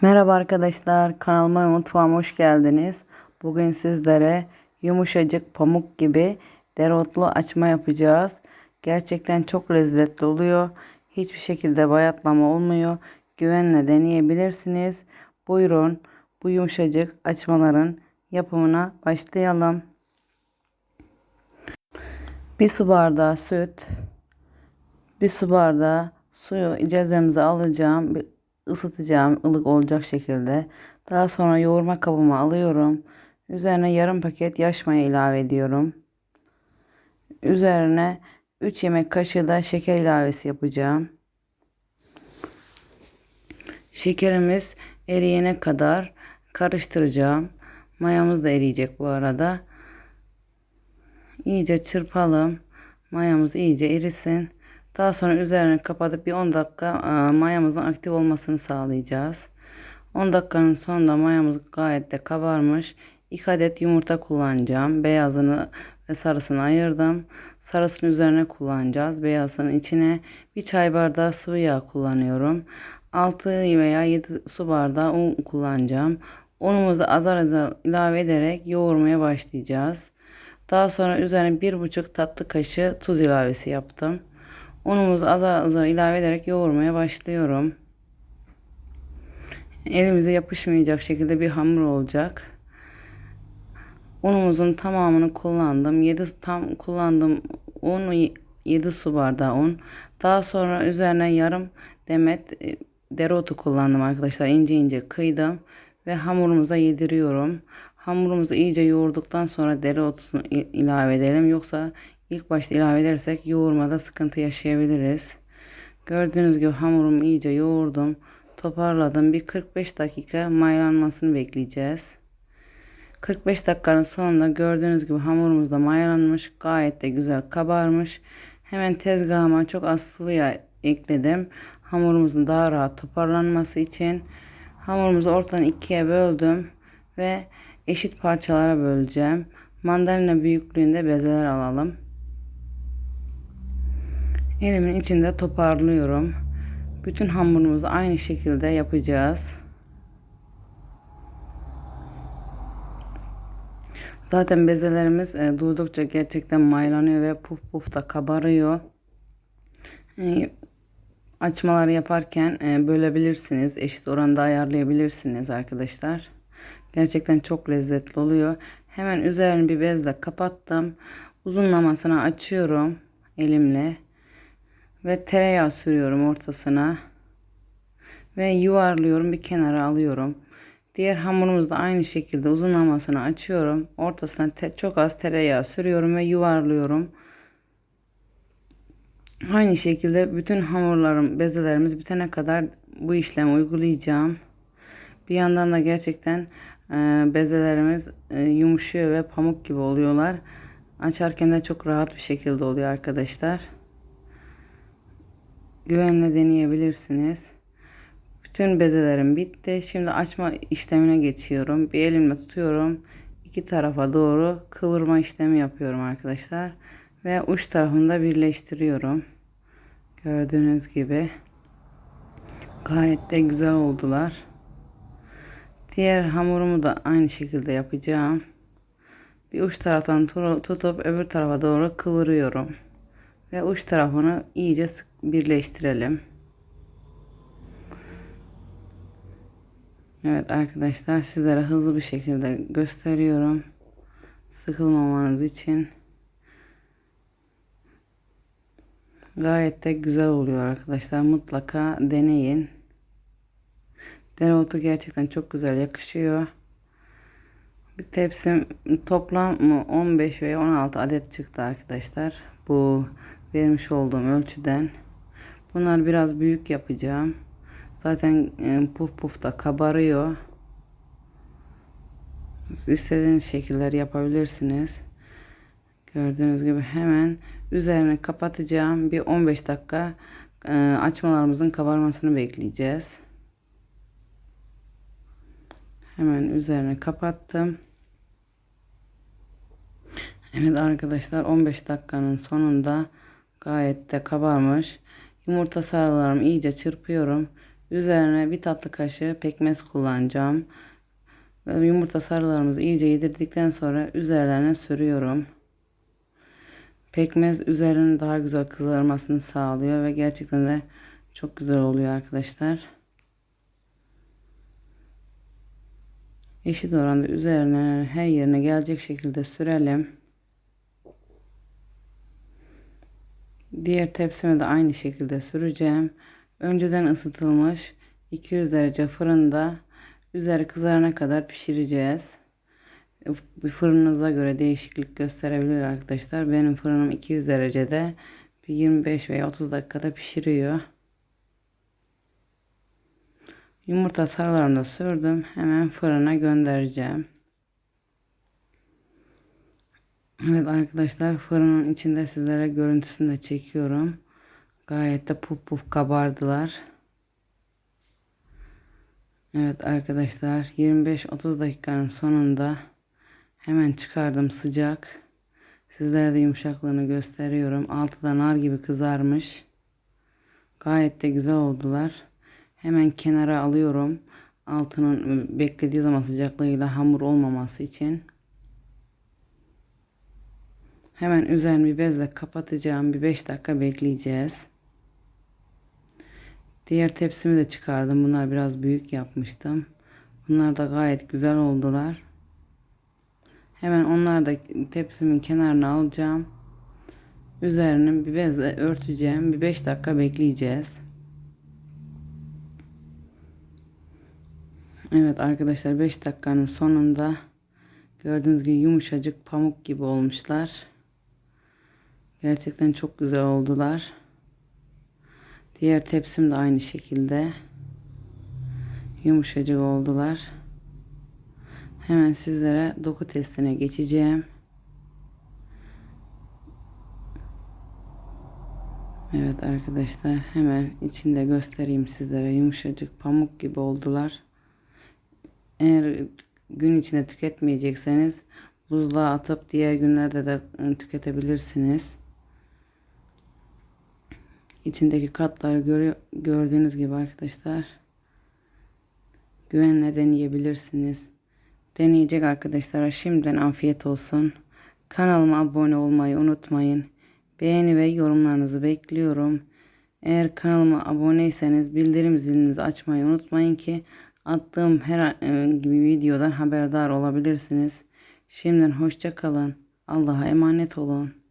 Merhaba arkadaşlar, kanalıma ve mutfağıma hoş geldiniz. Bugün sizlere yumuşacık pamuk gibi dereotlu açma yapacağız. Gerçekten çok lezzetli oluyor. Hiçbir şekilde bayatlama olmuyor. Güvenle deneyebilirsiniz. Buyurun bu yumuşacık açmaların yapımına başlayalım. Bir su bardağı süt, bir su bardağı suyu cezvemize alacağım. Isıtacağım ılık olacak şekilde. Daha sonra yoğurma kabıma alıyorum. Üzerine yarım paket yaş maya ilave ediyorum. Üzerine 3 yemek kaşığı da şeker ilavesi yapacağım. Şekerimiz eriyene kadar karıştıracağım. Mayamız da eriyecek bu arada. İyice çırpalım. Mayamız iyice erisin. Daha sonra üzerini kapatıp bir 10 dakika e, mayamızın aktif olmasını sağlayacağız. 10 dakikanın sonunda mayamız gayet de kabarmış. 2 adet yumurta kullanacağım. Beyazını ve sarısını ayırdım. Sarısını üzerine kullanacağız. Beyazının içine bir çay bardağı sıvı yağ kullanıyorum. 6 veya 7 su bardağı un kullanacağım. Unumuzu azar azar ilave ederek yoğurmaya başlayacağız. Daha sonra üzerine 1,5 tatlı kaşığı tuz ilavesi yaptım. Unumuzu azar azar ilave ederek yoğurmaya başlıyorum. Elimize yapışmayacak şekilde bir hamur olacak. Unumuzun tamamını kullandım. 7 tam kullandım un 7 su bardağı un. Daha sonra üzerine yarım demet e, dereotu kullandım arkadaşlar. İnce ince kıydım ve hamurumuza yediriyorum. Hamurumuzu iyice yoğurduktan sonra dereotunu ilave edelim. Yoksa ilk başta ilave edersek yoğurmada sıkıntı yaşayabiliriz. Gördüğünüz gibi hamurumu iyice yoğurdum. Toparladım. Bir 45 dakika mayalanmasını bekleyeceğiz. 45 dakikanın sonunda gördüğünüz gibi hamurumuz da mayalanmış. Gayet de güzel kabarmış. Hemen tezgahıma çok az sıvı yağ ekledim. Hamurumuzun daha rahat toparlanması için hamurumuzu ortadan ikiye böldüm ve eşit parçalara böleceğim. Mandalina büyüklüğünde bezeler alalım. Elimin içinde toparlıyorum. Bütün hamurumuzu aynı şekilde yapacağız. Zaten bezelerimiz e, durdukça gerçekten maylanıyor ve puf puf da kabarıyor. E, açmaları yaparken e, bölebilirsiniz. Eşit oranda ayarlayabilirsiniz arkadaşlar. Gerçekten çok lezzetli oluyor. Hemen üzerini bir bezle kapattım. Uzunlamasına açıyorum elimle. Ve tereyağı sürüyorum ortasına. Ve yuvarlıyorum bir kenara alıyorum. Diğer hamurumuzu da aynı şekilde uzunlamasını açıyorum. Ortasına çok az tereyağı sürüyorum ve yuvarlıyorum. Aynı şekilde bütün hamurlarım, bezelerimiz bitene kadar bu işlemi uygulayacağım. Bir yandan da gerçekten e, bezelerimiz e, yumuşuyor ve pamuk gibi oluyorlar. Açarken de çok rahat bir şekilde oluyor arkadaşlar. Güvenle deneyebilirsiniz. Bütün bezelerim bitti. Şimdi açma işlemine geçiyorum. Bir elimle tutuyorum. İki tarafa doğru kıvırma işlemi yapıyorum arkadaşlar. Ve uç tarafını da birleştiriyorum. Gördüğünüz gibi. Gayet de güzel oldular. Diğer hamurumu da aynı şekilde yapacağım. Bir uç taraftan tutup öbür tarafa doğru kıvırıyorum. Ve uç tarafını iyice sık birleştirelim. Evet arkadaşlar sizlere hızlı bir şekilde gösteriyorum. Sıkılmamanız için. Gayet de güzel oluyor arkadaşlar. Mutlaka deneyin. Dereotu gerçekten çok güzel yakışıyor. Bir tepsim toplam mı 15 veya 16 adet çıktı arkadaşlar. Bu vermiş olduğum ölçüden. Bunlar biraz büyük yapacağım. Zaten e, puf puf da kabarıyor. Siz istediğiniz şekiller yapabilirsiniz. Gördüğünüz gibi hemen üzerini kapatacağım. Bir 15 dakika e, açmalarımızın kabarmasını bekleyeceğiz. Hemen üzerini kapattım. Evet arkadaşlar 15 dakikanın sonunda gayet de kabarmış. Yumurta sarılarımı iyice çırpıyorum. Üzerine bir tatlı kaşığı pekmez kullanacağım. Yumurta sarılarımızı iyice yedirdikten sonra üzerlerine sürüyorum. Pekmez üzerinin daha güzel kızarmasını sağlıyor ve gerçekten de çok güzel oluyor arkadaşlar. Eşit oranda üzerine her yerine gelecek şekilde sürelim. Diğer tepsime de aynı şekilde süreceğim. Önceden ısıtılmış 200 derece fırında üzeri kızarana kadar pişireceğiz. Fırınınıza göre değişiklik gösterebilir arkadaşlar. Benim fırınım 200 derecede bir 25 veya 30 dakikada pişiriyor. Yumurta sarılarını sürdüm. Hemen fırına göndereceğim. Evet arkadaşlar fırının içinde sizlere görüntüsünü de çekiyorum. Gayet de puf puf kabardılar. Evet arkadaşlar 25-30 dakikanın sonunda hemen çıkardım sıcak. Sizlere de yumuşaklığını gösteriyorum. Altı da nar gibi kızarmış. Gayet de güzel oldular. Hemen kenara alıyorum. Altının beklediği zaman sıcaklığıyla hamur olmaması için. Hemen üzerini bir bezle kapatacağım. Bir 5 dakika bekleyeceğiz. Diğer tepsimi de çıkardım. Bunlar biraz büyük yapmıştım. Bunlar da gayet güzel oldular. Hemen onları da tepsimin kenarına alacağım. Üzerini bir bezle örteceğim. Bir 5 dakika bekleyeceğiz. Evet arkadaşlar 5 dakikanın sonunda gördüğünüz gibi yumuşacık pamuk gibi olmuşlar. Gerçekten çok güzel oldular. Diğer tepsim de aynı şekilde yumuşacık oldular. Hemen sizlere doku testine geçeceğim. Evet arkadaşlar hemen içinde göstereyim sizlere yumuşacık pamuk gibi oldular. Eğer gün içinde tüketmeyecekseniz buzluğa atıp diğer günlerde de ıı, tüketebilirsiniz. İçindeki katları görüyor, gördüğünüz gibi arkadaşlar. Güvenle deneyebilirsiniz. Deneyecek arkadaşlara şimdiden afiyet olsun. Kanalıma abone olmayı unutmayın. Beğeni ve yorumlarınızı bekliyorum. Eğer kanalıma aboneyseniz bildirim zilinizi açmayı unutmayın ki attığım herhangi bir videodan haberdar olabilirsiniz. Şimdiden hoşça kalın. Allah'a emanet olun.